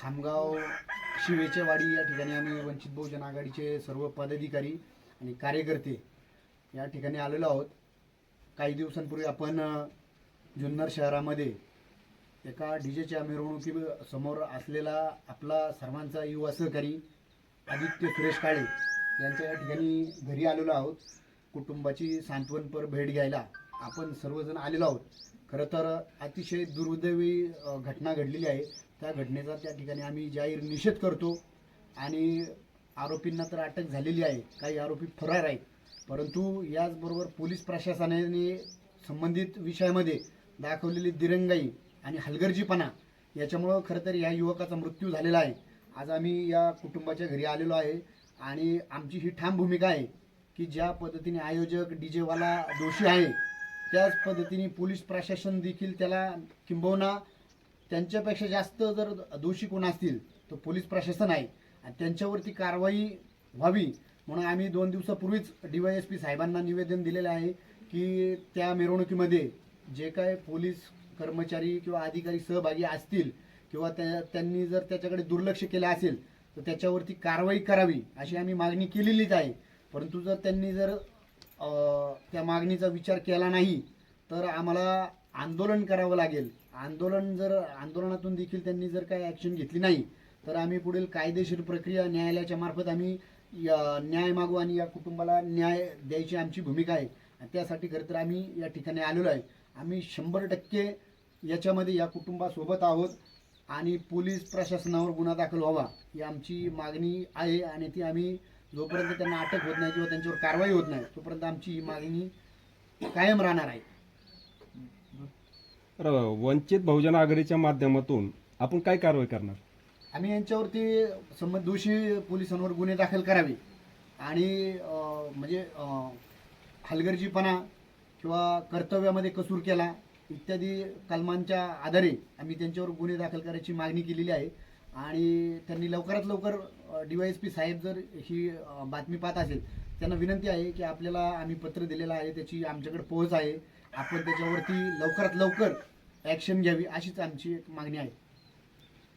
खामगाव शिवेचेवाडी या ठिकाणी आम्ही वंचित बहुजन आघाडीचे सर्व पदाधिकारी आणि कार्यकर्ते या ठिकाणी आलेलो आहोत. काही दिवसांपूर्वी आपण जुन्नर शहरामध्ये एका डीजेच्या मिरवणुकी समोर असलेला आपला सर्वांचा युवा सहकारी आदित्य सुरेश काळे यांच्या या ठिकाणी घरी आलेलो आहोत. कुटुंबाची सांत्वनपर भेट घ्यायला आपण सर्वजण आलेलो आहोत. खरं तर अतिशय दुर्दैवी घटना घडलेली आहे. त्या घटनेचा त्या ठिकाणी आम्ही जाहीर निषेध करतो. आणि आरोपींना तर अटक झालेली आहे. काही आरोपी फरार आहेत. परंतु याचबरोबर पोलीस प्रशासनाने संबंधित विषयामध्ये दाखवलेली दिरंगाई आणि हलगर्जीपणा याच्यामुळं खरं तर या युवकाचा मृत्यू झालेला आहे. आज आम्ही या कुटुंबाच्या घरी आलेलो आहे. आणि आमची ही ठाम भूमिका आहे की ज्या पद्धतीने आयोजक डी जेवाला दोषी आहे त्याच पद्धतीने पोलीस प्रशासन देखील त्याला किंबहुना त्यांच्यापेक्षा जास्त जर दोषी कोण असतील तर पोलीस प्रशासन आहे. आणि त्यांच्यावरती कारवाई व्हावी. म्हणून आम्ही दोन दिवसापूर्वीच डीवायएसपी साहेबांना निवेदन दिलेलं आहे की त्या मिरवणुकीमध्ये जे काय पोलीस कर्मचारी किंवा अधिकारी सहभागी असतील किंवा त्या त्यांनी जर त्याच्याकडे दुर्लक्ष केलं असेल तर त्याच्यावरती कारवाई करावी अशी आम्ही मागणी केलेलीच आहे. परंतु जर त्यांनी जर त्या मागणीचा विचार केला नाही तर आम्हाला आंदोलन करावं लागेल. आंदोलन जर आंदोलनातून देखील त्यांनी जर काही ॲक्शन घेतली नाही तर आम्ही पुढील कायदेशीर प्रक्रिया न्यायालयाच्या मार्फत आम्ही या- न्याय मागू आणि या कुटुंबाला न्याय द्यायची आमची भूमिका आहे. आणि त्यासाठी खरं तर आम्ही या ठिकाणी आलेलो आहे. आम्ही शंभर टक्के याच्यामध्ये या कुटुंबासोबत आहोत आणि पोलीस प्रशासनावर गुन्हा दाखल व्हावा ही आमची मागणी आहे आणि ती आम्ही जोपर्यंत त्यांना अटक होत नाही किंवा त्यांच्यावर कारवाई होत नाही तोपर्यंत आमची ही मागणी कायम राहणार आहे. तर वंचित बहुजन आघाडीच्या माध्यमातून आपण काय कारवाई करणार? आम्ही यांच्यावरती संबंध दोषी पोलिसांवर गुन्हे दाखल करावे. आणि अं, म्हणजे अं, हलगर्जीपणा किंवा कर्तव्यामध्ये कसूर केला इत्यादी कलमांच्या आधारे आम्ही त्यांच्यावर गुन्हे दाखल करायची मागणी केलेली आहे. आणि त्यांनी लवकरात लवकर डीवायएसपी साहेब जर ही अं, बातमी पाहत असेल त्यांना विनंती आहे की आपल्याला आम्ही पत्र दिलेलं आहे त्याची आमच्याकडे पोहोच आहे. आपण त्याच्यावरती लवकरात लवकर ॲक्शन घ्यावी अशीच आमची एक मागणी आहे.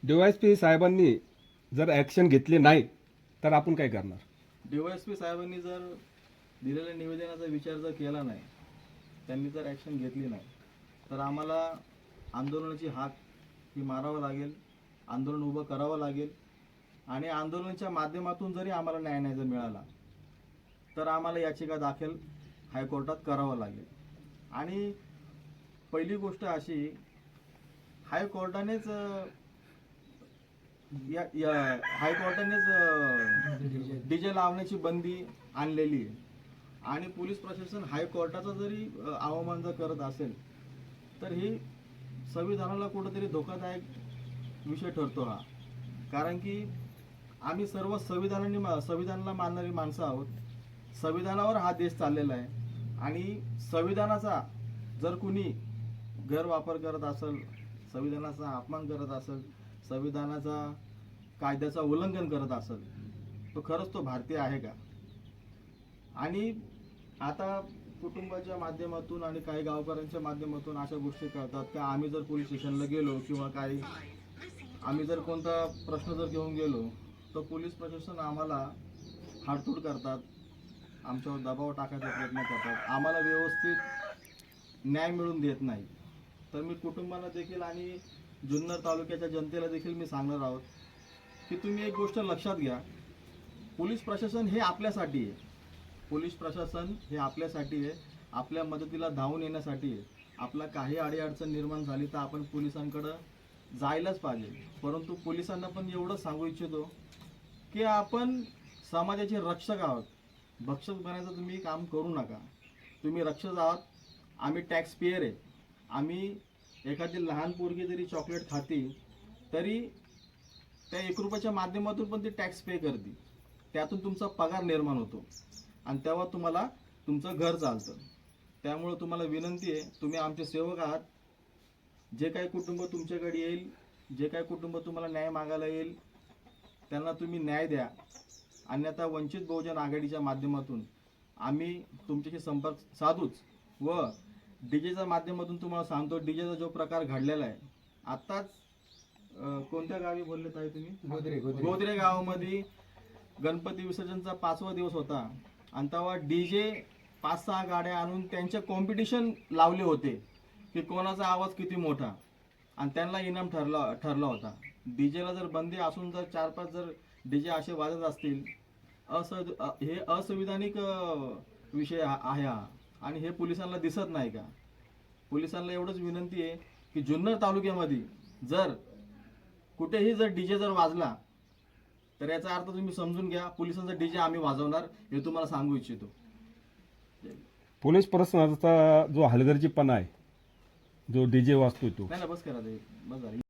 डीवायएसपी साहेबांनी जर ॲक्शन घेतली नाही तर आपण काय करणार? डीवायएसपी साहेबांनी जर दिलेल्या निवेदनाचा विचार जर केला नाही त्यांनी जर ॲक्शन घेतली नाही तर आम्हाला आंदोलनाची हाक ही मारावं लागेल आंदोलन उभं करावं लागेल आणि आंदोलनाच्या माध्यमातून जरी आम्हाला न्याय नाही जर मिळाला तर आम्हाला याचिका दाखल हायकोर्टात करावं लागेल. आणि पहिली गोष्ट अशी हायकोर्टानेच या या हायकोर्टानेच डीजे लावण्याची बंदी आणलेली आहे. आणि पोलीस प्रशासन हायकोर्टाचा जरी अवमान जर करत असेल तर ही संविधानाला कुठंतरी धोकादायक विषय ठरतो हा. कारण की आम्ही सर्व संविधानाने मा- संविधानाला मानणारी माणसं आहोत. संविधानावर हा देश चाललेला आहे. आणि संविधानाचा जर कुणी गैरवापर करत असेल संविधानाचा अपमान करत असेल संविधानाचा कायद्याचा उल्लंघन करत असेल तो खरंच तो भारतीय आहे का? आणि आता कुटुंबाच्या माध्यमातून आणि काही गावकऱ्यांच्या माध्यमातून अशा गोष्टी कळतात की आम्ही जर पोलीस स्टेशनला गेलो किंवा काही आम्ही जर कोणता प्रश्न जर घेऊन गेलो तर पोलीस प्रशासन आम्हाला हाडतूड करतात. आमच्यावर दबाव टाकायचा प्रयत्न करतात. आम्हाला व्यवस्थित न्याय मिळून देत नाही. तर मी कुटुंबाला देखील आणि जुन्नर तालुक्याच्या जनतेला देखील मी सांगणार आहोत की तुम्ही एक गोष्ट लक्षात घ्या. पोलीस प्रशासन हे आपल्यासाठी आहे. पोलीस प्रशासन हे आपल्यासाठी आहे. आपल्या मदतीला धावून येण्यासाठी आहे. आपला काही अडीअडचण निर्माण झाली तर आपण पोलिसांकडं जायलाच पाहिजे. परंतु पोलिसांना पण एवढं सांगू इच्छितो की आपण समाजाचे रक्षक आहोत. भक्षक बनायचं तुम्ही काम करू नका. तुम्ही रक्षक आहात. आम्ही टॅक्स पेयर आहे. आम्ही एखादी लहान पोरगी जरी चॉकलेट खाती तरी त्या एक रुपयाच्या माध्यमातून पण ती टॅक्स पे करते. त्यातून तुमचा पगार निर्माण होतो. आणि तेव्हा तुम्हाला तुमचं घर चालतं. त्यामुळं तुम्हाला विनंती आहे तुम्ही आमचे सेवक आहात. जे काही कुटुंब तुमच्याकडे येईल जे काही कुटुंब तुम्हाला न्याय मागायला येईल त्यांना तुम्ही न्याय द्या. अन्यथा वंचित बहुजन आघाडीच्या माध्यमातून आम्ही तुमच्याशी संपर्क साधूच. व डीजेच्या माध्यमातून तुम्हाला सांगतो डीजेचा जो प्रकार घडलेला आहे आत्ताच कोणत्या गावी बोलले ताई तुम्ही? गोदरे गोदरे. गोदरे गावामध्ये गणपती विसर्जनचा पाचवा दिवस होता. आणि तेव्हा डीजे पाच सहा गाड्या आणून त्यांचे कॉम्पिटिशन लावले होते की कोणाचा आवाज किती मोठा. आणि त्यांना इनाम ठरला ठरला होता. डीजेला जर बंदी असून जर चार पाच जर डीजे असे वाजत असतील अस हे असंविधानिक विषय आहे हा. आणि हे पोलिसांना दिसत नाही का? पोलिसांना एवढंच विनंती आहे की जुन्नर तालुक्यामध्ये जर कुठेही जर डीजे जर वाजला तर याचा अर्थ तुम्ही समजून घ्या पोलिसांचा डीजे आम्ही वाजवणार हे तुम्हाला सांगू इच्छितो. पोलीस प्रशासनाचा जो हलगर्जीपणा आहे जो डीजे वाजतोय तो. नाही ना बस करा ते बस झालं.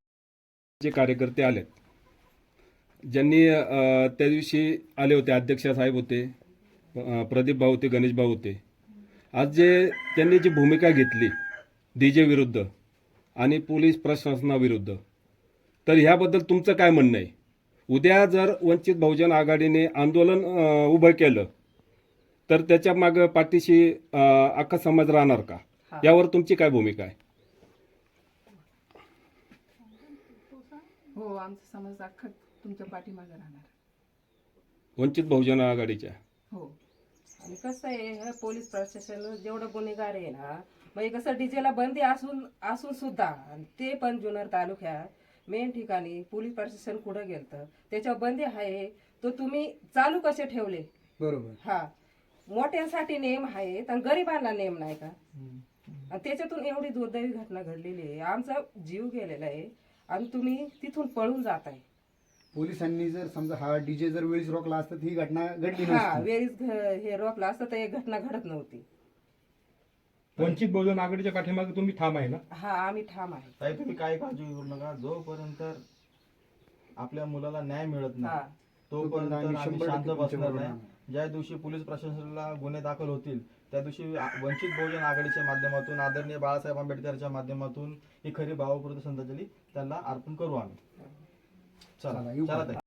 जे कार्यकर्ते आलेत. ज्यांनी त्या दिवशी आले होते अध्यक्ष साहेब होते प्रदीप भाऊ होते गणेश भाऊ होते. आज जे त्यांनी जी भूमिका घेतली डीजे विरुद्ध आणि पोलीस प्रशासनाविरुद्ध तर ह्याबद्दल तुमचं काय म्हणणं आहे? उद्या जर वंचित बहुजन आघाडीने आंदोलन उभं केलं तर त्याच्या मागं पाठीशी अख्खा समाज राहणार का? यावर तुमची काय भूमिका आहे? हो आमचा समाज अख्खा तुमच्या पाठीमागे राहणार. वंचित बहुजन आघाडीच्या. हो. आणि कसं आहे हे पोलीस प्रशासन जेवढं गुन्हेगार आहे ना म्हणजे कसं डीजेला बंदी असून असून सुद्धा आणि ते पण जुन्नर तालुक्यात मेन ठिकाणी पोलीस प्रशासन कुठं गेलतं त्याच्यावर बंदी आहे तो तुम्ही चालू कसे ठेवले? बरोबर. हा. मोठ्यांसाठी नेम आहेत आणि गरिबांना नेम नाही का? आणि त्याच्यातून एवढी दुर्दैवी घटना घडलेली आहे. आमचा जीव गेलेला आहे. आणि तुम्ही तिथून पळून जात आहे पोलिसांनी जर समजा हा डीजे जर वेळीच रोखला असता तर ही घटना घडली हा नसती. वेळीच घ- हे रोखलं असतं तर एक घटना घडत नव्हती. वंचित बहुजन आघाडीच्या पाठीमागे तुम्ही ठाम आहे ना? हा आम्ही ठाम आहे. ताई तुम्ही काही काळजी करू नका. जोपर्यंत आपल्या मुलाला न्याय मिळत हा. नाही तोपर्यंत आम्ही शांत बसणार नाही. ज्या दिवशी पोलीस प्रशासनाला गुन्हे दाखल होतील त्या दिवशी वंचित बहुजन आघाडीच्या माध्यमातून आदरणीय बाळासाहेब आंबेडकरच्या माध्यमातून ही खरी भावपूर्ण श्रद्धांजली त्यांना अर्पण करू आम्ही. चला चला,